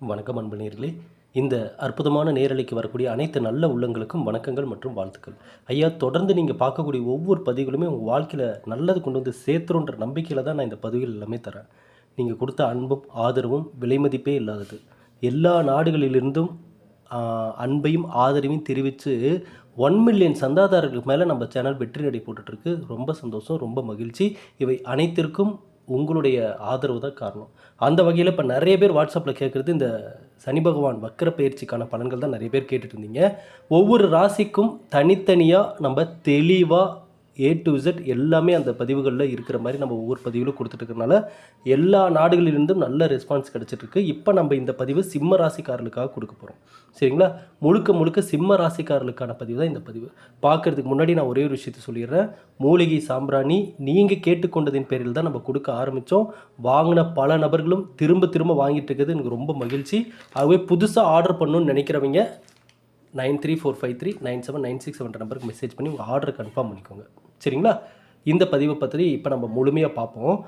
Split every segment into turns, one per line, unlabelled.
வணக்கம் அன்பு இந்த அற்புதமான நேரலைக்கு வரக்கூடிய அனைத்து நல்ல உள்ளங்களுக்கும் வணக்கங்கள் மற்றும் வாழ்த்துக்கள். ஐயா தொடர்ந்து நீங்கள் பார்க்கக்கூடிய ஒவ்வொரு பதிவுகளுமே உங்கள் வாழ்க்கையில் நல்லது கொண்டு வந்து சேர்த்துருன்ற நம்பிக்கையில் தான் நான் இந்த பதிவுகள் எல்லாமே தரேன். நீங்கள் கொடுத்த அன்பும் ஆதரவும் விலைமதிப்பே இல்லாதது. எல்லா நாடுகளிலிருந்தும் அன்பையும் ஆதரவையும் தெரிவித்து ஒன் மில்லியன் சந்தாதாரர்களுக்கு மேலே நம்ம சேனல் வெற்றி நடை போட்டுட்ருக்கு ரொம்ப சந்தோஷம் ரொம்ப மகிழ்ச்சி. இவை அனைத்திற்கும் உங்களுடைய ஆதரவு தான் காரணம். அந்த வகையில் இப்போ நிறைய பேர் வாட்ஸ்அப்பில் கேட்குறது இந்த சனி பகவான் வக்கர பயிற்சிக்கான பலன்கள் தான் நிறைய பேர் கேட்டுட்டு இருந்தீங்க. ஒவ்வொரு ராசிக்கும் தனித்தனியாக நம்ம தெளிவாக ஏ டு இசட் எல்லாமே அந்த பதிவுகளில் இருக்கிற மாதிரி நம்ம ஒவ்வொரு பதிவிலும் கொடுத்துட்டுருக்கனால எல்லா நாடுகளிலிருந்தும் நல்ல ரெஸ்பான்ஸ் கிடச்சிட்ருக்கு. இப்போ நம்ம இந்த பதிவு சிம்ம ராசிக்காரர்களுக்காக கொடுக்க போகிறோம் சரிங்களா? முழுக்க முழுக்க சிம்ம ராசிக்காரர்களுக்கான பதிவு தான் இந்த பதிவு. பார்க்கறதுக்கு முன்னாடி நான் ஒரே ஒரு விஷயத்த சொல்லிடுறேன். மூலிகை சாம்பிராணி நீங்கள் கேட்டுக்கொண்டதின் பேரில் தான் நம்ம கொடுக்க ஆரம்பித்தோம் வாங்கின பல நபர்களும் திரும்ப திரும்ப வாங்கிட்டு இருக்கிறது எனக்கு ரொம்ப மகிழ்ச்சி. ஆகவே புதுசாக ஆர்டர் பண்ணணும்னு நினைக்கிறவங்க nine three four five three nine seven nine six seven நம்பருக்கு மெசேஜ் பண்ணி உங்கள் ஆர்டர் கன்ஃபார்ம் பண்ணிக்கோங்க. சரிங்களா? இந்த பதிவை பற்றி இப்போ நம்ம முழுமையாக பார்ப்போம்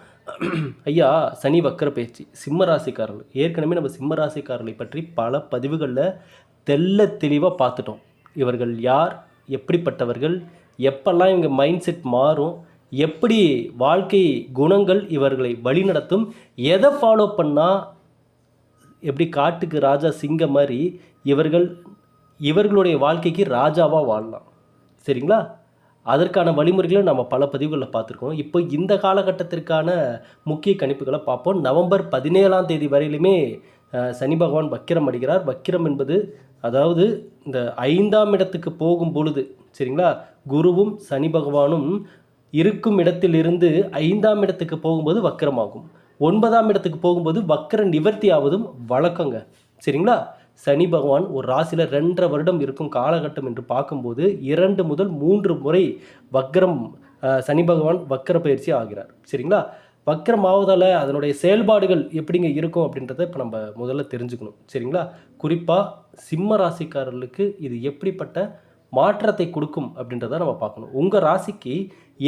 ஐயா சனி வக்கர பயிற்சி. சிம்ம ராசிக்காரர்கள். ஏற்கனவே நம்ம சிம்ம ராசிக்காரர்களை பற்றி பல பதிவுகளில் தெள்ள தெளிவாக பார்த்துட்டோம் இவர்கள் யார்? எப்படிப்பட்டவர்கள்? எப்பெல்லாம் இவங்க மைண்ட் செட் மாறும்? எப்படி வாழ்க்கை குணங்கள் இவர்களை வழிநடத்தும் எதை ஃபாலோ பண்ணால் எப்படி காட்டுக்கு ராஜா சிங்கம் மாதிரி இவர்கள் இவர்களுடைய வாழ்க்கைக்கு ராஜாவாக வாழலாம். சரிங்களா? அதற்கான வழிமுறைகளை நம்ம பல பதிவுகளில் பார்த்துருக்கோம். இப்போ இந்த காலகட்டத்திற்கான முக்கிய கணிப்புகளை பார்ப்போம். நவம்பர் பதினேழாம் தேதி வரையிலுமே சனி பகவான் வக்கிரம் அடிக்கிறார் வக்கிரம் என்பது அதாவது இந்த ஐந்தாம் இடத்துக்கு போகும் பொழுது சரிங்களா? குருவும் சனி பகவானும் இருக்கும் இடத்திலிருந்து ஐந்தாம் இடத்துக்கு போகும்போது வக்கிரமாகும். ஒன்பதாம் இடத்துக்கு போகும்போது வக்கர நிவர்த்தி ஆவதும் வழக்கங்க சரிங்களா? சனி பகவான் ஒரு ராசியில் ரெண்டரை வருடம் இருக்கும் காலகட்டம் என்று பார்க்கும்போது இரண்டு முதல் மூன்று முறை வக்ரம் சனி பகவான் வக்கர பயிற்சி ஆகிறார். சரிங்களா? வக்கரமாவதால் அதனுடைய செயல்பாடுகள் எப்படிங்க இருக்கும் அப்படின்றத இப்போ நம்ம முதல்ல தெரிஞ்சுக்கணும். சரிங்களா? குறிப்பாக சிம்ம ராசிக்காரர்களுக்கு இது எப்படிப்பட்ட மாற்றத்தை கொடுக்கும் அப்படின்றத நம்ம பார்க்கணும். உங்கள் ராசிக்கு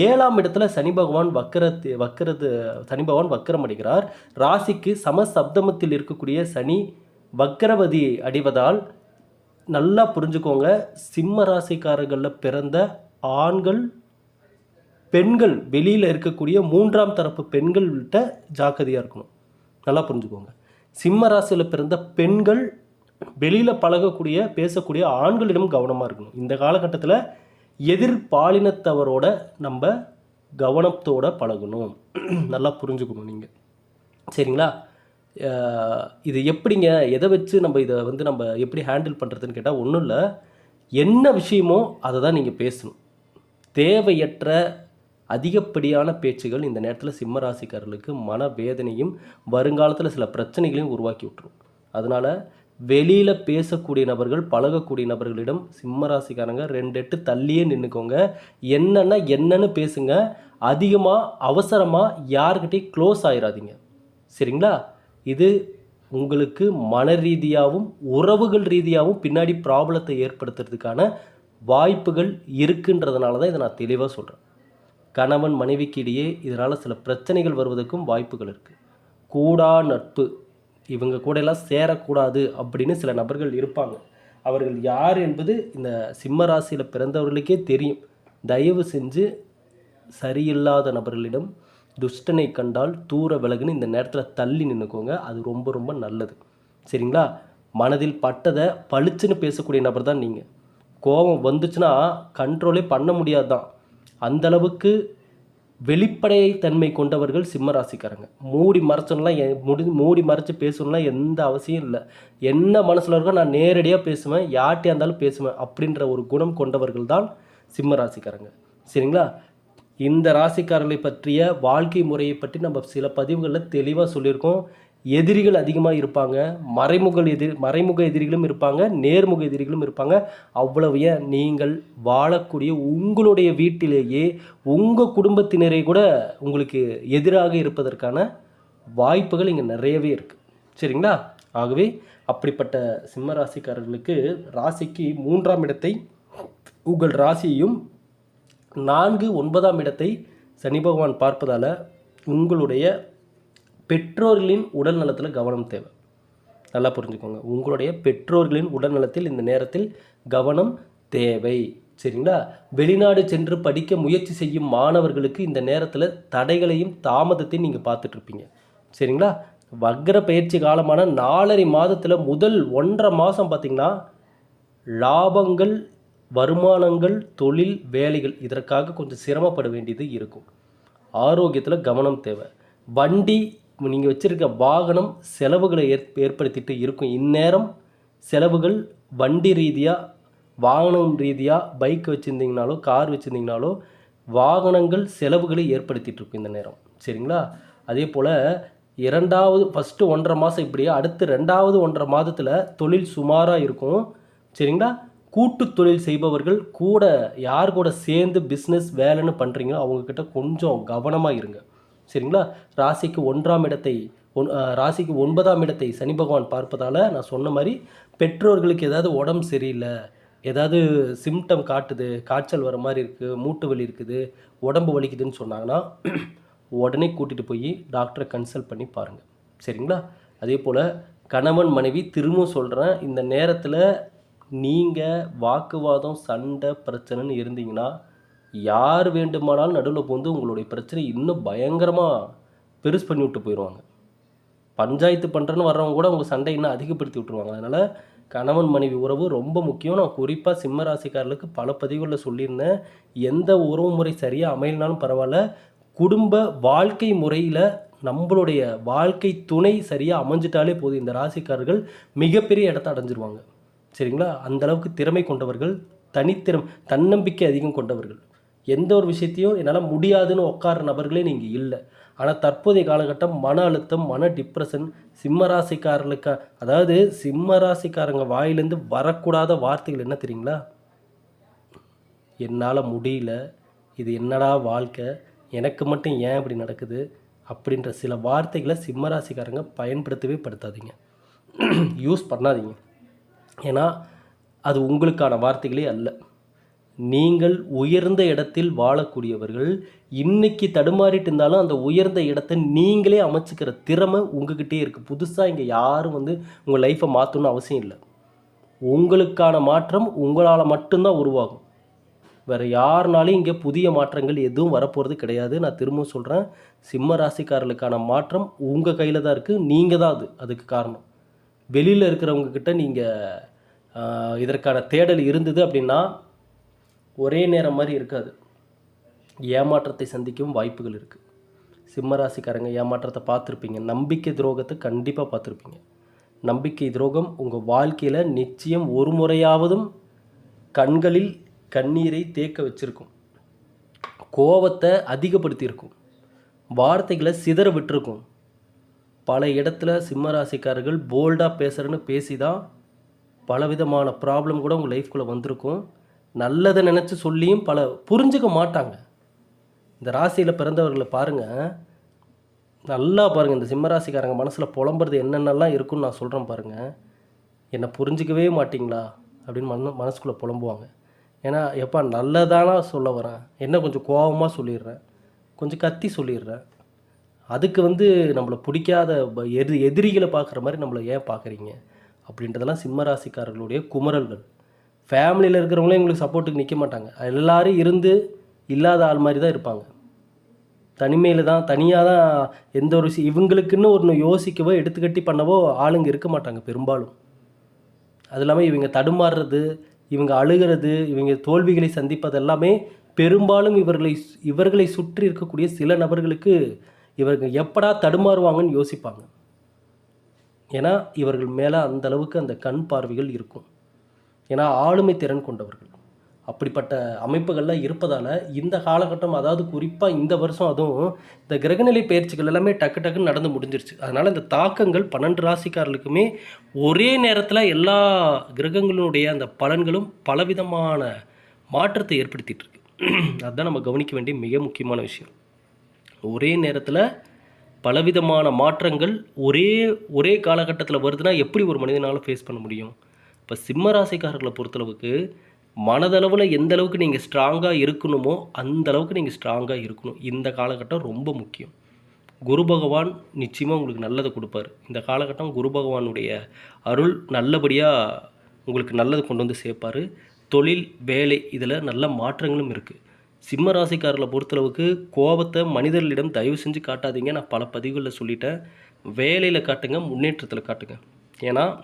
ஏழாம் இடத்துல சனி பகவான் வக்கரத்து வக்கரது சனி பகவான் வக்கரம் அடைகிறார். ராசிக்கு சமசப்தமத்தில் இருக்கக்கூடிய சனி வக்கரவதி அடைவதால் நல்லா புரிஞ்சுக்கோங்க. சிம்ம ராசிக்காரர்களில் பிறந்த ஆண்கள் பெண்கள் வெளியில் இருக்கக்கூடிய மூன்றாம் தரப்பு பெண்கள்கிட்ட ஜாக்கிரதையாக இருக்கணும். நல்லா புரிஞ்சுக்கோங்க. சிம்ம ராசியில் பிறந்த பெண்கள் வெளியில் பழகக்கூடிய பேசக்கூடிய ஆண்களிடம் கவனமாக இருக்கணும். இந்த காலகட்டத்தில் எதிர் பாலினத்தவரோட நம்ம கவனத்தோடு பழகணும். நல்லா புரிஞ்சுக்கணும் நீங்கள் சரிங்களா? இது எப்படிங்க எதை வச்சு நம்ம இதை வந்து நம்ம எப்படி ஹேண்டில் பண்ணுறதுன்னு கேட்டால் ஒன்றும் இல்லை. என்ன விஷயமோ அதை தான் நீங்கள் பேசணும். தேவையற்ற அதிகப்படியான பேச்சுகள் இந்த நேரத்தில் சிம்மராசிக்காரர்களுக்கு மன வேதனையும் வருங்காலத்தில் சில பிரச்சனைகளையும் உருவாக்கி விட்டுரும். அதனால் வெளியில் பேசக்கூடிய நபர்கள் பழகக்கூடிய நபர்களிடம் சிம்மராசிக்காரங்க ரெண்டு எட்டு தள்ளியே நின்றுக்கோங்க என்னென்ன என்னன்னு பேசுங்க. அதிகமாக அவசரமாக யார்கிட்டயும் க்ளோஸ் ஆயிடாதீங்க சரிங்களா? இது உங்களுக்கு மன ரீதியாகவும் உறவுகள் ரீதியாகவும் பின்னாடி ப்ராப்ளத்தை ஏற்படுத்துறதுக்கான வாய்ப்புகள் இருக்குன்றதுனால தான் இதை நான் தெளிவாக சொல்கிறேன் கணவன் மனைவிக்கு இடையே இதனால் சில பிரச்சனைகள் வருவதற்கும் வாய்ப்புகள் இருக்குது கூடா நட்பு. இவங்க கூட எல்லாம் சேரக்கூடாது அப்படின்னு சில நபர்கள் இருப்பாங்க. அவர்கள் யார் என்பது இந்த சிம்ம ராசியில் பிறந்தவர்களுக்கே தெரியும். தயவு செஞ்சு சரியில்லாத நபர்களிடம் துஷ்டனை கண்டால் தூர விலகுன்னு இந்த நேரத்தில் தள்ளி நின்றுக்கோங்க அது ரொம்ப ரொம்ப நல்லது. சரிங்களா? மனதில் பட்டதை பளிச்சுன்னு பேசக்கூடிய நபர் தான் நீங்கள் கோபம் வந்துச்சுன்னா கண்ட்ரோலே பண்ண முடியாது தான் அந்த அளவுக்கு வெளிப்படைத்தன்மை கொண்டவர்கள் சிம்ம ராசிக்காரங்க மூடி மறைச்சோம்லாம் முடி மூடி மறைச்சு பேசணும்லாம் எந்த அவசியம் இல்லை. என்ன மனசில் இருக்கோ நான் நேரடியாக பேசுவேன் யார்கிட்டயா இருந்தாலும் பேசுவேன் அப்படின்ற ஒரு குணம் கொண்டவர்கள் தான் சிம்ம ராசிக்காரங்க சரிங்களா? இந்த ராசிக்காரர்களை பற்றிய வாழ்க்கை முறையை பற்றி நம்ம சில பதிவுகளில் தெளிவாக சொல்லியிருக்கோம். எதிரிகள் அதிகமாக இருப்பாங்க. மறைமுக எதிர் மறைமுக எதிரிகளும் இருப்பாங்க. நேர்முக எதிரிகளும் இருப்பாங்க. அவ்வளவு நீங்கள் வாழக்கூடிய உங்களுடைய வீட்டிலேயே உங்கள் குடும்பத்தினரை கூட உங்களுக்கு எதிராக இருப்பதற்கான வாய்ப்புகள் இங்கே நிறையவே இருக்குது சரிங்களா? ஆகவே அப்படிப்பட்ட சிம்ம ராசிக்காரர்களுக்கு ராசிக்கு மூன்றாம் இடத்தை உங்கள் ராசியையும் நான்கு ஒன்பதாம் இடத்தை சனி பகவான் பார்ப்பதால் உங்களுடைய பெற்றோர்களின் உடல் நலத்தில் கவனம் தேவை. நல்லா புரிஞ்சுக்கோங்க. உங்களுடைய பெற்றோர்களின் உடல் நலத்தில் இந்த நேரத்தில் கவனம் தேவை. சரிங்களா? வெளிநாடு சென்று படிக்க முயற்சி செய்யும் மாணவர்களுக்கு இந்த நேரத்தில் தடைகளையும் தாமதத்தையும் நீங்கள் பார்த்துட்ருப்பீங்க. சரிங்களா? வக்ர பயிற்சி காலமான நாலரை மாதத்தில் முதல் ஒன்றரை மாதம் பார்த்திங்கன்னா லாபங்கள் வருமானங்கள் தொழில் வேலைகள் இதற்காக கொஞ்சம் சிரமப்பட வேண்டியது இருக்கும். ஆரோக்கியத்தில் கவனம் தேவை. வண்டி நீங்கள் வச்சுருக்க வாகனம் செலவுகளை ஏற் ஏற்படுத்திட்டு இருக்கும். இந்நேரம் செலவுகள் வண்டி ரீதியாக வாகனம் ரீதியாக பைக் வச்சுருந்தீங்கனாலோ கார் வச்சுருந்தீங்கனாலோ வாகனங்கள் செலவுகளை ஏற்படுத்திகிட்டு இருக்கும் இந்த நேரம். சரிங்களா? அதே போல் இரண்டாவது ஃபஸ்ட்டு ஒன்றரை மாதம் இப்படியே அடுத்து ரெண்டாவது ஒன்றரை மாதத்தில் தொழில் சுமாராக இருக்கும். சரிங்களா? கூட்டு தொழில் செய்பவர்கள் கூட யார் கூட சேர்ந்து பிஸ்னஸ் வேலைன்னு பண்ணுறீங்களோ அவங்கக்கிட்ட கொஞ்சம் கவனமாக இருங்க. சரிங்களா? ராசிக்கு ஒன்றாம் இடத்தை ஒன் ராசிக்கு ஒன்பதாம் இடத்தை சனி பகவான் பார்ப்பதால் நான் சொன்ன மாதிரி பெற்றோர்களுக்கு ஏதாவது உடம்பு சரியில்லை ஏதாவது சிம்டம் காட்டுது காய்ச்சல் வர மாதிரி இருக்குது மூட்டு வலி இருக்குது உடம்பு வலிக்குதுன்னு சொன்னாங்கன்னா உடனே கூட்டிகிட்டு போய் டாக்டரை கன்சல்ட் பண்ணி பாருங்கள் சரிங்களா? அதே போல் கணவன் மனைவி திரும்பவும் சொல்கிறேன் இந்த நேரத்தில் நீங்கள் வாக்குவாதம் சண்டை பிரச்சனைன்னு இருந்தீங்கன்னா யார் வேண்டுமானாலும் நடுவில் புகுந்து உங்களுடைய பிரச்சனை இன்னும் பயங்கரமாக பெருசு பண்ணி விட்டு போயிடுவாங்க. பஞ்சாயத்து பண்ணுறேன்னு வர்றவங்க கூட உங்கள் சண்டை இன்னும் அதிகப்படுத்தி விட்டுருவாங்க. அதனால் கணவன் மனைவி உறவு ரொம்ப முக்கியம். நான் குறிப்பாக சிம்ம ராசிக்காரர்களுக்கு பல பதிவுகளில் சொல்லியிருந்தேன். எந்த உறவு முறை சரியாக அமையலனாலும் பரவாயில்ல. குடும்ப வாழ்க்கை முறையில் நம்மளுடைய வாழ்க்கை துணை சரியாக அமைஞ்சிட்டாலே போதும். இந்த ராசிக்காரர்கள் மிகப்பெரிய இடத்த அடைஞ்சிருவாங்க. சரிங்களா? அந்த அளவுக்கு திறமை கொண்டவர்கள் தனித்திறம் தன்னம்பிக்கை அதிகம் கொண்டவர்கள். எந்த ஒரு விஷயத்தையும் என்னால் முடியாதுன்னு உட்கார நபர்களே நீங்கள் இல்லை. ஆனால் தற்போதைய காலகட்டம் மன அழுத்தம் மன டிப்ரெஷன் சிம்ம ராசிக்காரர்களுக்கு அதாவது சிம்ம ராசிக்காரங்க வாயிலேருந்து வரக்கூடாத வார்த்தைகள் என்ன தெரியுங்களா? என்னால் முடியல இது என்னடா வாழ்க்கை எனக்கு மட்டும் ஏன் இப்படி நடக்குது? அப்படின்ற சில வார்த்தைகளை சிம்ம ராசிக்காரங்க பயன்படுத்தவே படுத்தாதீங்க. யூஸ் பண்ணாதீங்க. ஏன்னா அது உங்களுக்கான வார்த்தைகளே அல்ல. நீங்கள் உயர்ந்த இடத்தில் வாழக்கூடியவர்கள் இன்னைக்கு தடுமாறிட்டு இருந்தாலும் அந்த உயர்ந்த இடத்தை நீங்களே அமைச்சிக்கிற திறமை உங்ககிட்டே இருக்குது புதுசாக இங்கே யாரும் வந்து உங்கள் லைஃப்பை மாற்றணும்னு அவசியம் இல்லை. உங்களுக்கான மாற்றம் உங்களால் மட்டும்தான் உருவாகும். வேறு யாருனாலையும் இங்கே புதிய மாற்றங்கள் எதுவும் வரப்போகிறது கிடையாது. நான் திரும்பவும் சொல்கிறேன் சிம்ம ராசிக்காரர்களுக்கான மாற்றம் உங்கள் கையில் தான் இருக்குது நீங்கள் தான் அது அதுக்கு காரணம். வெளியில் இருக்கிறவங்கக்கிட்ட நீங்கள் இதற்கான தேடல் இருந்தது அப்படின்னா ஒரே நேரம் மாதிரி இருக்காது. ஏமாற்றத்தை சந்திக்கும் வாய்ப்புகள் இருக்குது சிம்மராசிக்காரங்க ஏமாற்றத்தை பார்த்துருப்பீங்க. நம்பிக்கை துரோகத்தை கண்டிப்பாக பார்த்துருப்பீங்க. நம்பிக்கை துரோகம் உங்கள் வாழ்க்கையில் நிச்சயம் ஒரு முறையாவதும் கண்களில் கண்ணீரை தேக்க வச்சிருக்கும். கோபத்தை அதிகப்படுத்தியிருக்கும். வார்த்தைகளை சிதற விட்டுருக்கும். பல இடத்துல சிம்ம ராசிக்காரர்கள் போல்டாக பேசுகிறேன்னு பேசி தான் பலவிதமான ப்ராப்ளம் கூட உங்கள் லைஃப்குள்ளே வந்திருக்கும். நல்லதை நினச்சி சொல்லியும் பல புரிஞ்சுக்க மாட்டாங்க. இந்த ராசியில் பிறந்தவர்களை பாருங்கள் நல்லா பாருங்கள் இந்த சிம்ம ராசிக்காரங்க மனசில் புலம்புறது என்னென்னலாம் இருக்குன்னு நான் சொல்கிறேன் பாருங்கள் என்னை புரிஞ்சிக்கவே மாட்டிங்களா? அப்படின்னு மன மனசுக்குள்ளே புலம்புவாங்க. ஏன்னா எப்பா நல்லதானா சொல்ல வரேன். என்ன கொஞ்சம் கோபமாக சொல்லிடுறேன். கொஞ்சம் கத்தி சொல்லிடுறேன். அதுக்கு வந்து நம்மளை பிடிக்காத எதிரிகளை பார்க்குற மாதிரி நம்மளை ஏன் பார்க்குறீங்க? அப்படின்றதெல்லாம் சிம்ம ராசிக்காரர்களுடைய குமரல்கள் ஃபேமிலியில் இருக்கிறவங்களும் எங்களுக்கு சப்போர்ட்டுக்கு நிற்க மாட்டாங்க. எல்லாரும் இருந்து இல்லாத ஆள் மாதிரி தான் இருப்பாங்க. தனிமையில் தான் தனியாக தான் எந்த ஒரு விஷயம் இவங்களுக்குன்னு ஒன்று யோசிக்கவோ எடுத்துக்கட்டி பண்ணவோ ஆளுங்க இருக்க மாட்டாங்க பெரும்பாலும். அது இல்லாமல் இவங்க தடுமாறுறது இவங்க அழுகிறது இவங்க தோல்விகளை சந்திப்பது எல்லாமே பெரும்பாலும் இவர்களை இவர்களை சுற்றி இருக்கக்கூடிய சில நபர்களுக்கு இவர்கள் எப்படா தடுமாறுவாங்கன்னு யோசிப்பாங்க. ஏன்னா இவர்கள் மேலே அந்த அளவுக்கு அந்த கண் பார்வைகள் இருக்கும். ஏன்னா ஆளுமை திறன் கொண்டவர்கள். அப்படிப்பட்ட அமைப்புகள்லாம் இருப்பதால் இந்த காலகட்டம் அதாவது குறிப்பாக இந்த வருஷம் அதுவும் இந்த கிரகநிலை பயிற்சிகள் எல்லாமே டக்கு டக்குன்னு நடந்து முடிஞ்சிருச்சு. அதனால் இந்த தாக்கங்கள் பன்னெண்டு ராசிக்காரர்களுக்குமே ஒரே நேரத்தில் எல்லா கிரகங்களுடைய அந்த பலன்களும் பலவிதமான மாற்றத்தை ஏற்படுத்திகிட்டு இருக்கு. அதுதான் நம்ம கவனிக்க வேண்டிய மிக முக்கியமான விஷயம். ஒரே நேரத்தில் பலவிதமான மாற்றங்கள் ஒரே ஒரே காலகட்டத்தில் வருதுன்னா எப்படி ஒரு மனிதனால் ஃபேஸ் பண்ண முடியும்? இப்போ சிம்ம ராசிக்காரர்களை பொறுத்தளவுக்கு மனதளவில் எந்த அளவுக்கு நீங்கள் ஸ்ட்ராங்காக இருக்கணுமோ அந்த அளவுக்கு நீங்கள் ஸ்ட்ராங்காக இருக்கணும். இந்த காலகட்டம் ரொம்ப முக்கியம். குரு பகவான் நிச்சயமாக உங்களுக்கு நல்லதை கொடுப்பாரு. இந்த காலகட்டம் குரு பகவானுடைய அருள் நல்லபடியாக உங்களுக்கு நல்லது கொண்டு வந்து சேர்ப்பார். தொழில் வேலை இதில் நல்ல மாற்றங்களும் இருக்குது சிம்ம ராசிக்காரர்களை பொறுத்தளவுக்கு கோபத்தை மனிதர்களிடம் தயவு செஞ்சு காட்டாதீங்க. நான் பல பதிவுகளில் சொல்லிட்டேன். வேலையில் காட்டுங்க முன்னேற்றத்தில் காட்டுங்க. ஏன்னா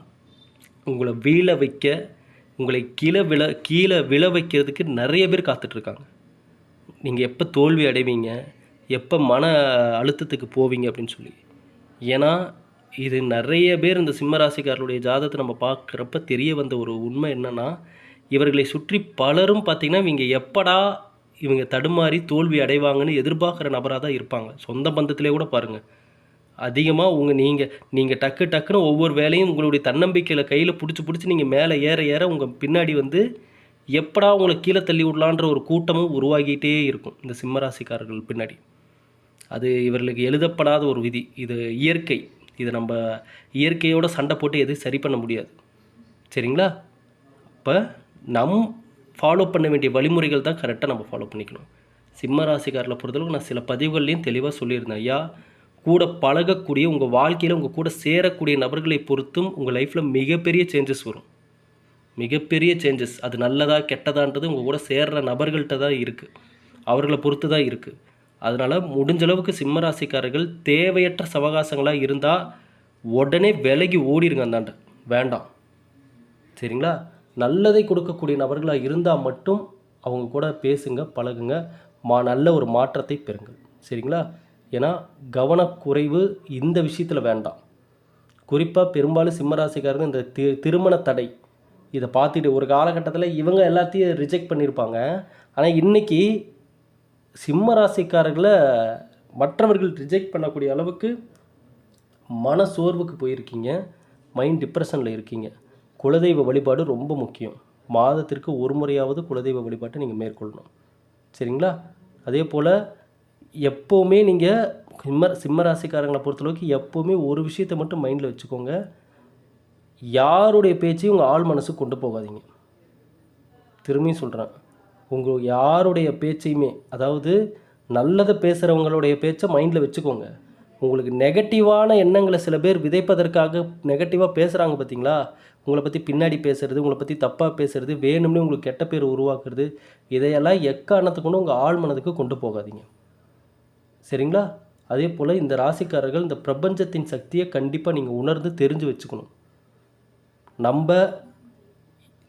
உங்களை வீழ வைக்க உங்களை கீழே விழ கீழே விழ வைக்கிறதுக்கு நிறைய பேர் காத்துட்ருக்காங்க. நீங்கள் எப்போ தோல்வி அடைவீங்க? எப்போ மன அழுத்தத்துக்கு போவீங்க அப்படின்னு சொல்லி. ஏன்னா இது நிறைய பேர் இந்த சிம்ம ராசிக்காரர்களுடைய நம்ம பார்க்குறப்ப தெரிய வந்த ஒரு உண்மை என்னென்னா இவர்களை சுற்றி பலரும் பார்த்திங்கன்னா இவங்க எப்படா இவங்க தடுமாறி தோல்வி அடைவாங்கன்னு எதிர்பார்க்குற நபராக தான் இருப்பாங்க. சொந்த பந்தத்திலே கூட பாருங்கள் அதிகமாக உங்கள் நீங்கள் நீங்கள் டக்கு டக்குன்னு ஒவ்வொரு வேலையும் உங்களுடைய தன்னம்பிக்கையில் கையில் பிடிச்சி பிடிச்சி நீங்கள் மேலே ஏற ஏற உங்கள் பின்னாடி வந்து எப்படா உங்களை கீழே தள்ளி விடலான்ற ஒரு கூட்டமும் உருவாகிட்டே இருக்கும் இந்த சிம்மராசிக்காரர்கள் பின்னாடி. அது இவர்களுக்கு எழுதப்படாத ஒரு விதி. இது இயற்கை. இது நம்ம இயற்கையோட சண்டை போட்டு எதுவும் சரி பண்ண முடியாது. சரிங்களா? அப்போ நம் ஃபாலோ பண்ண வேண்டிய வழிமுறைகள் தான் கரெக்டாக நம்ம ஃபாலோ பண்ணிக்கணும். சிம்ம ராசிக்காரில் பொறுத்தளவுக்கு நான் சில பதிவுகள்லையும் தெளிவாக சொல்லியிருந்தேன். ஐயா கூட பழகக்கூடிய உங்கள் வாழ்க்கையில் உங்கள் கூட சேரக்கூடிய நபர்களை பொறுத்தும் உங்கள் லைஃப்பில் மிகப்பெரிய சேஞ்சஸ் வரும். மிகப்பெரிய சேஞ்சஸ் அது நல்லதா கெட்டதான்றது உங்கள் கூட சேர்ற நபர்கள்ட்ட தான் இருக்குது அவர்களை பொறுத்து தான் இருக்குது அதனால் முடிஞ்சளவுக்கு சிம்ம ராசிக்காரர்கள் தேவையற்ற சவகாசங்களாக இருந்தால் உடனே விலகி ஓடிடுங்க அந்தாண்ட வேண்டாம். சரிங்களா? நல்லதை கொடுக்கக்கூடிய நபர்களாக இருந்தால் மட்டும் அவங்க கூட பேசுங்க பழகுங்க. மா நல்ல ஒரு மாற்றத்தை பெறுங்கள். சரிங்களா? ஏன்னா கவனக்குறைவு இந்த விஷயத்தில் வேண்டாம். குறிப்பாக பெரும்பாலும் சிம்மராசிக்காரங்க இந்த தி திருமண தடை. இதை பார்த்துட்டு ஒரு காலகட்டத்தில் இவங்க எல்லாத்தையும் ரிஜெக்ட் பண்ணியிருப்பாங்க. ஆனால் இன்றைக்கி சிம்ம ராசிக்காரர்களை மற்றவர்கள் ரிஜெக்ட் பண்ணக்கூடிய அளவுக்கு மன சோர்வுக்கு போயிருக்கீங்க மைண்ட் டிப்ரெஷனில் இருக்கீங்க. குலதெய்வ வழிபாடு ரொம்ப முக்கியம். மாதத்திற்கு ஒரு முறையாவது குலதெய்வ வழிபாட்டை நீங்கள் மேற்கொள்ளணும். சரிங்களா? அதே போல் எப்போவுமே நீங்கள் சிம்ம சிம்ம ராசிக்காரங்களை பொறுத்தளவுக்கு எப்போவுமே ஒரு விஷயத்தை மட்டும் மைண்டில் வச்சுக்கோங்க. யாருடைய பேச்சையும் உங்கள் ஆள் மனசுக்கு கொண்டு போகாதீங்க. திரும்பியும் சொல்கிறேன் உங்கள் யாருடைய பேச்சையுமே அதாவது நல்லதை பேசுகிறவங்களுடைய பேச்சை மைண்டில் வச்சுக்கோங்க. உங்களுக்கு நெகட்டிவான எண்ணங்களை சில பேர் விதைப்பதற்காக நெகட்டிவாக பேசுகிறாங்க பார்த்தீங்களா உங்களை பற்றி பின்னாடி பேசுகிறது உங்களை பற்றி தப்பாக பேசுகிறது வேணும்னே உங்களுக்கு கெட்ட பேர் உருவாக்குறது இதையெல்லாம் எக்காரணத்தை கொண்டு உங்கள் ஆள் மனதுக்கு கொண்டு போகாதீங்க. சரிங்களா? அதே போல் இந்த ராசிக்காரர்கள் இந்த பிரபஞ்சத்தின் சக்தியை கண்டிப்பாக நீங்கள் உணர்ந்து தெரிஞ்சு வச்சுக்கணும். நம்ம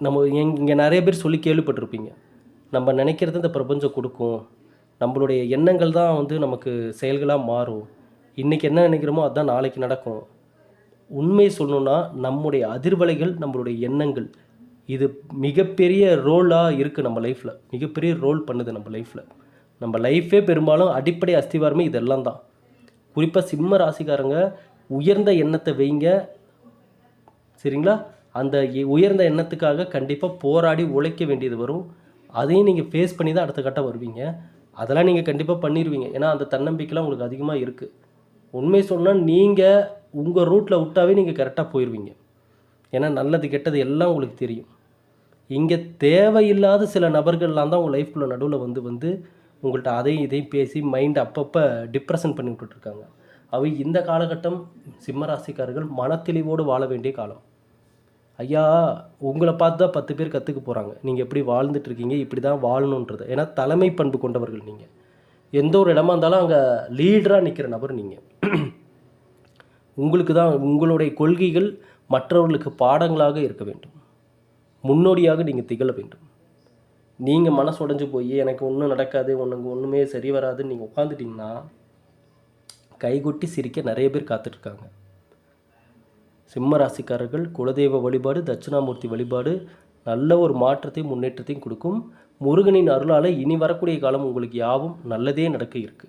நம்ம இங்கே நிறைய பேர் சொல்லி கேள்விப்பட்டிருப்பீங்க. நம்ம நினைக்கிறது இந்த பிரபஞ்சம் கொடுக்கும். நம்மளுடைய எண்ணங்கள் தான் வந்து நமக்கு செயல்களாக மாறும். இன்றைக்கி என்ன நினைக்கிறோமோ அதுதான் நாளைக்கு நடக்கும். உண்மை சொல்லணுன்னா நம்முடைய அதிர்வலைகள் நம்மளுடைய எண்ணங்கள். இது மிகப்பெரிய ரோலாக இருக்குது நம்ம லைஃப்பில் மிகப்பெரிய ரோல் பண்ணுது நம்ம லைஃப்பில் நம்ம லைஃபே பெரும்பாலும் அடிப்படை அஸ்திவாரமே இதெல்லாம் தான். குறிப்பாக சிம்ம ராசிக்காரங்க உயர்ந்த எண்ணத்தை வைங்க. சரிங்களா? அந்த எ- உயர்ந்த எண்ணத்துக்காக கண்டிப்பாக போராடி உழைக்க வேண்டியது வரும். அதையும் நீங்கள் ஃபேஸ் பண்ணி தான் அடுத்த கட்டம் வருவீங்க. அதெல்லாம் நீங்கள் கண்டிப்பாக பண்ணிடுவீங்க ஏன்னா அந்த தன்னம்பிக்கைலாம் உங்களுக்கு அதிகமாக இருக்குது உண்மை சொன்னால் நீங்கள் உங்கள் ரூட்டில் விட்டாவே நீங்கள் கரெக்டாக போயிடுவீங்க ஏன்னா நல்லது கெட்டது எல்லாம் உங்களுக்கு தெரியும். இங்கே தேவையில்லாத சில நபர்கள்லாம் தான் உங்கள் லைஃப்குள்ளே நடுவில் வந்து வந்து உங்கள்கிட்ட அதையும் இதையும் பேசி மைண்ட் அப்பப்போ டிப்ரெஷன் பண்ணி விட்டுட்ருக்காங்க. அவை இந்த காலகட்டம் சிம்மராசிக்காரர்கள் மனத்தெளிவோடு வாழ வேண்டிய காலம். ஐயா உங்களை பார்த்து தான் பத்து பேர் கற்றுக்க போகிறாங்க நீங்கள் எப்படி வாழ்ந்துட்டுருக்கீங்க இப்படி தான் வாழணுன்றது. ஏன்னா தலைமை பண்பு கொண்டவர்கள் நீங்கள் எந்த ஒரு இடமா இருந்தாலும் அங்கே லீடராக நிற்கிற நபர் நீங்கள் உங்களுக்கு தான் உங்களுடைய கொள்கைகள் மற்றவர்களுக்கு பாடங்களாக இருக்க வேண்டும். முன்னோடியாக நீங்கள் திகழ வேண்டும். நீங்கள் மனசு உடைஞ்சு போய் எனக்கு ஒன்றும் நடக்காது உனக்கு ஒன்றுமே சரி வராதுன்னு நீங்கள் உட்காந்துட்டிங்கன்னா கைகொட்டி சிரிக்க நிறைய பேர் காத்துட்ருக்காங்க. சிம்ம ராசிக்காரர்கள் குலதெய்வ வழிபாடு தட்சிணாமூர்த்தி வழிபாடு நல்ல ஒரு மாற்றத்தையும் முன்னேற்றத்தையும் கொடுக்கும். முருகனின் அருளால் இனி வரக்கூடிய காலம் உங்களுக்கு யாவும் நல்லதே நடக்க இருக்கு.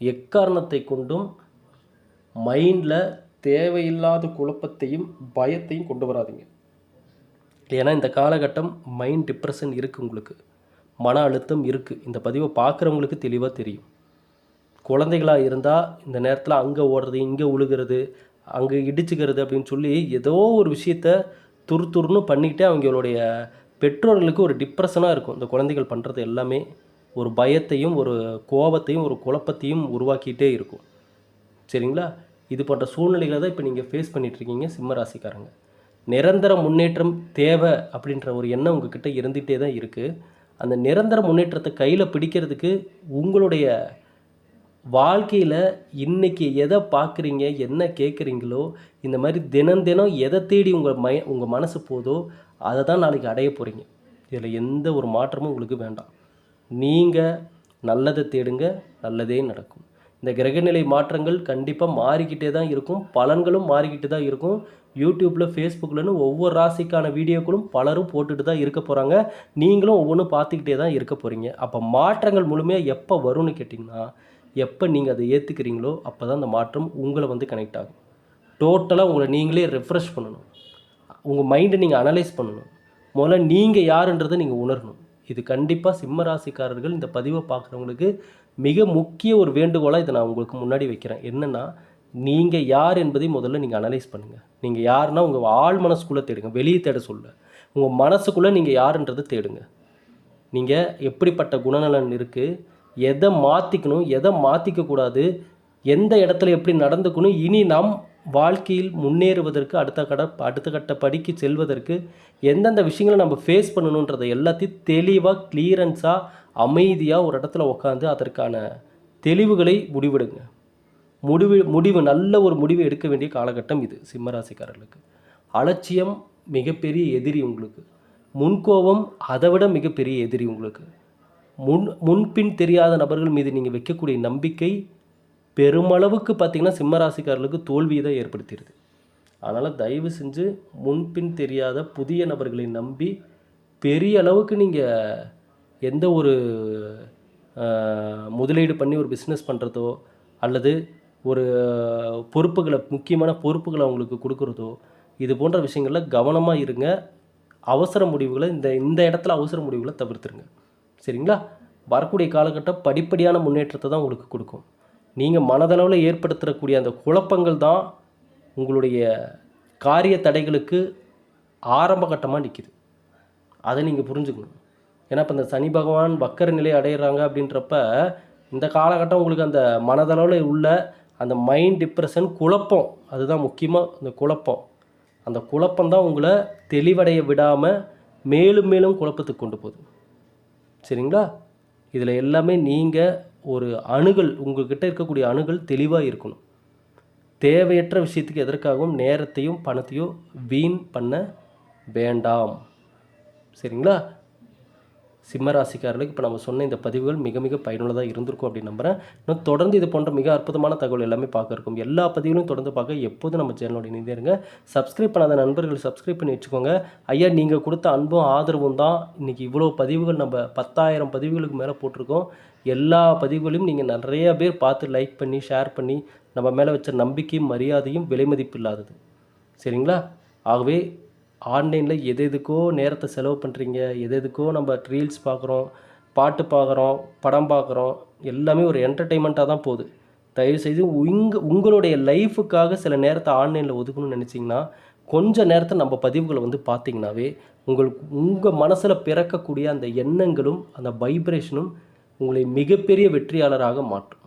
எக்காரணத்தை கொண்டும் மைண்டில் தேவையில்லாத குழப்பத்தையும் பயத்தையும் கொண்டு வராதீங்க. ஏன்னா இந்த காலகட்டம் மைண்ட் டிப்ரெஷன் இருக்குது உங்களுக்கு. மன அழுத்தம் இருக்குது இந்த பதிவை பார்க்குறவங்களுக்கு தெளிவாக தெரியும். குழந்தைகளாக இருந்தால் இந்த நேரத்தில் அங்கே ஓடுறது இங்கே உழுகிறது அங்கே இடிச்சுக்கிறது அப்படின்னு சொல்லி ஏதோ ஒரு விஷயத்த துரு துருன்னு பண்ணிக்கிட்டே அவங்களுடைய பெற்றோர்களுக்கு ஒரு டிப்ரெஷனாக இருக்கும். இந்த குழந்தைகள் பண்ணுறது எல்லாமே ஒரு பயத்தையும் ஒரு கோபத்தையும் ஒரு குழப்பத்தையும் உருவாக்கிட்டே இருக்கும். சரிங்களா? இது போன்ற சூழ்நிலைகளை தான் இப்போ நீங்கள் ஃபேஸ் பண்ணிகிட்ருக்கீங்க சிம்மராசிக்காரங்க. நிரந்தர முன்னேற்றம் தேவை அப்படின்ற ஒரு எண்ணம் உங்ககிட்ட இருந்துகிட்டே தான் இருக்குது அந்த நிரந்தர முன்னேற்றத்தை கையில் பிடிக்கிறதுக்கு உங்களுடைய வாழ்க்கையில் இன்றைக்கி எதை பார்க்குறீங்க என்ன கேட்குறீங்களோ இந்த மாதிரி தினம் தினம் எதை தேடி உங்கள் மை உங்கள் மனசு போதோ அதை தான் நாளைக்கு அடைய போகிறீங்க இதில் எந்த ஒரு மாற்றமும் உங்களுக்கு வேண்டாம். நீங்கள் நல்லதை தேடுங்க நல்லதே நடக்கும். இந்த கிரகநிலை மாற்றங்கள் கண்டிப்பாக மாறிக்கிட்டே தான் இருக்கும். பலன்களும் மாறிக்கிட்டு தான் இருக்கும். யூடியூப்பில் ஃபேஸ்புக்கில்னு ஒவ்வொரு ராசிக்கான வீடியோக்களும் பலரும் போட்டுட்டு தான் இருக்க போகிறாங்க நீங்களும் ஒவ்வொன்றும் பார்த்துக்கிட்டே தான் இருக்க போகிறீங்க அப்போ மாற்றங்கள் முழுமையாக எப்போ வரும்னு கேட்டிங்கன்னா எப்போ நீங்கள் அதை ஏற்றுக்கிறீங்களோ அப்போ தான் அந்த மாற்றம் உங்களை வந்து கனெக்ட் ஆகும். டோட்டலாக உங்களை நீங்களே ரெஃப்ரெஷ் பண்ணணும். உங்கள் மைண்டை நீங்கள் அனலைஸ் பண்ணணும். முதல்ல நீங்கள் யாருன்றதை நீங்கள் உணரணும். இது கண்டிப்பாக சிம்ம ராசிக்காரர்கள் இந்த பதிவை பார்க்குறவங்களுக்கு மிக முக்கிய ஒரு வேண்டுகோளாக இதை நான் உங்களுக்கு முன்னாடி வைக்கிறேன். என்னென்னா நீங்கள் யார் என்பதை முதல்ல நீங்கள் அனலைஸ் பண்ணுங்கள் நீங்கள் யாருன்னா உங்கள் ஆள் மனசுக்குள்ளே தேடுங்க. வெளியே தேட சொல்ல உங்கள் மனசுக்குள்ளே நீங்கள் யாருன்றதை தேடுங்க. நீங்கள் எப்படிப்பட்ட குணநலன் இருக்குது எதை மாற்றிக்கணும் எதை மாற்றிக்கக்கூடாது எந்த இடத்துல எப்படி நடந்துக்கணும்? இனி நம் வாழ்க்கையில் முன்னேறுவதற்கு அடுத்த கட அடுத்த கட்ட படிக்கு செல்வதற்கு எந்தெந்த விஷயங்களை நம்ம ஃபேஸ் பண்ணணுன்றதை எல்லாத்தையும் தெளிவாக கிளியரன்ஸாக அமைதியாக ஒரு இடத்துல உட்காந்து அதற்கான தெளிவுகளை முடிவெடுங்க. முடிவு முடிவு நல்ல ஒரு முடிவு எடுக்க வேண்டிய காலகட்டம் இது சிம்மராசிக்காரர்களுக்கு. அலட்சியம் மிகப்பெரிய எதிரி உங்களுக்கு. முன்கோபம் அதை விட மிகப்பெரிய எதிரி உங்களுக்கு. முன் முன்பின் தெரியாத நபர்கள் மீது நீங்கள் வைக்கக்கூடிய நம்பிக்கை பெருமளவுக்கு பார்த்திங்கன்னா சிம்மராசிக்காரர்களுக்கு தோல்வியை தான் ஏற்படுத்திடுது. அதனால் தயவு செஞ்சு முன்பின் தெரியாத புதிய நபர்களை நம்பி பெரிய அளவுக்கு நீங்கள் எந்த ஒரு முதலீடு பண்ணி ஒரு பிஸ்னஸ் பண்ணுறதோ அல்லது ஒரு பொறுப்புகளை முக்கியமான பொறுப்புகளை அவங்களுக்கு கொடுக்குறதோ இது போன்ற விஷயங்களில் கவனமாக இருங்க. அவசர முடிவுகளை இந்த இந்த இடத்துல அவசர முடிவுகளை தவிர்த்துருங்க. சரிங்களா? வரக்கூடிய காலகட்டம் படிப்படியான முன்னேற்றத்தை தான் உங்களுக்கு கொடுக்கும். நீங்கள் மனதளவில் ஏற்படுத்தக்கூடிய அந்த குழப்பங்கள் தான் உங்களுடைய காரிய தடைகளுக்கு ஆரம்ப கட்டமாக நிற்கிது அதை நீங்கள் புரிஞ்சுக்கணும். ஏன்னா இப்போ இந்த சனி பகவான் வக்கர நிலை அடையிறாங்க அப்படின்றப்ப இந்த காலகட்டம் உங்களுக்கு அந்த மனதளவில் உள்ள அந்த மைண்ட் டிப்ரெஷன் குழப்பம் அதுதான் முக்கியமாக இந்த குழப்பம். அந்த குழப்பம் தான் உங்களை தெளிவடைய விடாமல் மேலும் மேலும் குழப்பத்துக்கு கொண்டு போகுது. சரிங்களா? இதில் எல்லாமே நீங்கள் ஒரு அணுகல் உங்கள்கிட்ட இருக்கக்கூடிய அணுகல் தெளிவாக இருக்கணும். தேவையற்ற விஷயத்துக்கு எதற்காகவும் நேரத்தையும் பணத்தையும் வீண் பண்ண வேண்டாம். சரிங்களா? சிம்மராசிக்காரர்களுக்கு இப்போ நம்ம சொன்ன இந்த பதிவுகள் மிக மிக பயனுள்ளதாக இருந்திருக்கும் அப்படின்னு நம்புகிறேன் இன்னும் தொடர்ந்து இது போன்ற மிக அற்புதமான தகவல் எல்லாமே பார்க்க இருக்கும். எல்லா பதிவுகளையும் தொடர்ந்து பார்க்க எப்போதும் நம்ம சேனலோட இணைந்திருங்க சப்ஸ்கிரைப் பண்ணாத நண்பர்கள் சப்ஸ்கிரைப் பண்ணி வச்சுக்கோங்க. ஐயா நீங்கள் கொடுத்த அன்பும் ஆதரவும் தான் இன்றைக்கி இவ்வளோ பதிவுகள் நம்ம பத்தாயிரம் பதிவுகளுக்கு மேலே போட்டிருக்கோம். எல்லா பதிவுகளையும் நீங்கள் நிறைய பேர் பார்த்து லைக் பண்ணி ஷேர் பண்ணி நம்ம மேலே வச்ச நம்பிக்கையும் மரியாதையும் விலை மதிப்பு இல்லாதது. சரிங்களா? ஆகவே ஆன்லைனில் எது எதுக்கோ நேரத்தை செலவு பண்ணுறீங்க எது எதுக்கோ நம்ம ரீல்ஸ் பார்க்குறோம் பாட்டு பார்க்குறோம் படம் பார்க்குறோம் எல்லாமே ஒரு என்டர்டெயின்மெண்ட்டாக தான் போகுது. தயவுசெய்து உங்க உங்களுடைய லைஃபுக்காக சில நேரத்தை ஆன்லைனில் ஒதுக்கணும்னு நினச்சிங்கன்னா கொஞ்ச நேரத்தை நம்ம பதிவுகளை வந்து பார்த்தீங்கன்னாவே உங்களுக்கு உங்கள் மனசில் பிறக்கக்கூடிய அந்த எண்ணங்களும் அந்த வைப்ரேஷனும் உங்களை மிகப்பெரிய வெற்றியாளராக மாற்றும்.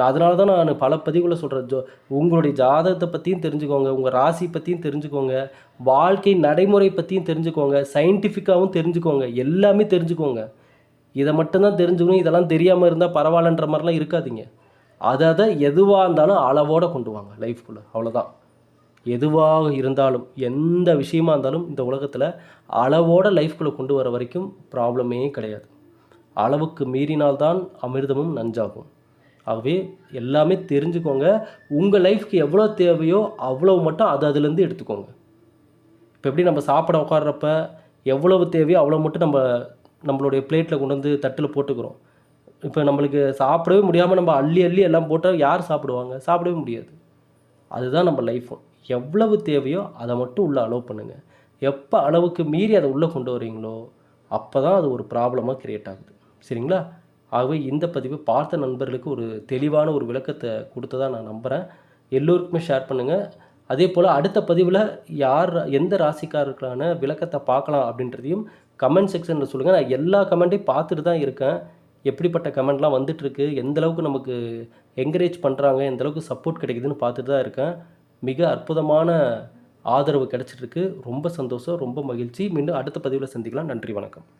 நான் அதனால தான் நான் பல பதிவுகளை சொல்கிறேன் ஜோ உங்களுடைய ஜாதகத்தை பற்றியும் தெரிஞ்சுக்கோங்க உங்கள் ராசி பற்றியும் தெரிஞ்சுக்கோங்க வாழ்க்கை நடைமுறை பற்றியும் தெரிஞ்சுக்கோங்க சயின்டிஃபிக்காகவும் தெரிஞ்சுக்கோங்க எல்லாமே தெரிஞ்சுக்கோங்க. இதை மட்டும்தான் தெரிஞ்சுக்கணும் இதெல்லாம் தெரியாமல் இருந்தால் பரவாயில்லன்ற மாதிரிலாம் இருக்காதீங்க. அதை அதை எதுவாக இருந்தாலும் அளவோடு கொண்டு வாங்க லைஃப்குள்ளே அவ்வளோதான் எதுவாக இருந்தாலும் எந்த விஷயமா இருந்தாலும் இந்த உலகத்தில் அளவோட லைஃப்குள்ளே கொண்டு வர வரைக்கும் ப்ராப்ளமே கிடையாது. அளவுக்கு மீறினால்தான் அமிர்தமும் நஞ்சாகும். ஆகவே எல்லாமே தெரிஞ்சுக்கோங்க. உங்கள் லைஃப்க்கு எவ்வளோ தேவையோ அவ்வளோ மட்டும் அது அதுலேருந்து எடுத்துக்கோங்க. இப்போ எப்படி நம்ம சாப்பிட உட்கார்றப்ப எவ்வளவு தேவையோ அவ்வளோ மட்டும் நம்ம நம்மளுடைய பிளேட்டில் கொண்டு வந்து தட்டில் போட்டுக்கிறோம். இப்போ நம்மளுக்கு சாப்பிடவே முடியாமல் நம்ம அள்ளி அள்ளி எல்லாம் போட்டால் யார் சாப்பிடுவாங்க? சாப்பிடவே முடியாது. அதுதான் நம்ம லைஃப்பும் எவ்வளவு தேவையோ அதை மட்டும் உள்ளே அலோவ் பண்ணுங்கள் எப்போ அளவுக்கு மீறி அதை உள்ளே கொண்டு வரீங்களோ அப்போ தான் அது ஒரு ப்ராப்ளமாக க்ரியேட் ஆகுது. சரிங்களா? ஆகவே இந்த பதிவு பார்த்த நண்பர்களுக்கு ஒரு தெளிவான ஒரு விளக்கத்தை கொடுத்ததாக நான் நம்புகிறேன் எல்லோருக்குமே ஷேர் பண்ணுங்கள் அதே போல் அடுத்த பதிவில் யார் எந்த ராசிக்காரருக்கான விளக்கத்தை பார்க்கலாம் அப்படின்றதையும் கமெண்ட் செக்ஷனில் சொல்லுங்கள் நான் எல்லா கமெண்ட்டையும் பார்த்துட்டு தான் இருக்கேன். எப்படிப்பட்ட கமெண்ட்லாம் வந்துட்டுருக்கு எந்தளவுக்கு நமக்கு என்கரேஜ் பண்ணுறாங்க எந்தளவுக்கு சப்போர்ட் கிடைக்குதுன்னு பார்த்துட்டு தான் இருக்கேன். மிக அற்புதமான ஆதரவு கிடச்சிட்ருக்கு ரொம்ப சந்தோஷம் ரொம்ப மகிழ்ச்சி. மீண்டும் அடுத்த பதிவில் சந்திக்கலாம். நன்றி வணக்கம்.